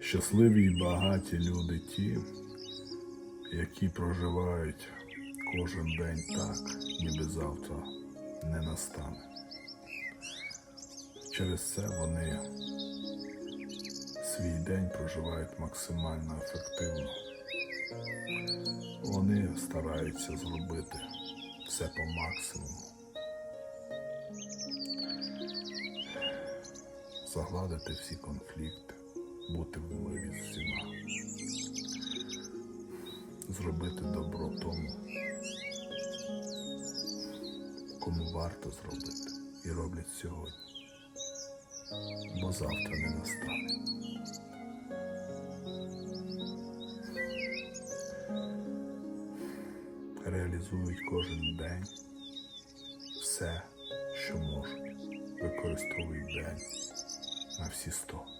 Щасливі і багаті люди ті, які проживають кожен день так, ніби завтра не настане. Через це вони свій день проживають максимально ефективно. Вони стараються зробити все по максимуму. Загладити всі конфлікти, бути в мирі з всіма, зробити добро тому, кому варто зробити, і роблять сьогодні, бо завтра не настане. Реалізують кожен день все, що можуть, використовують день на всі сто.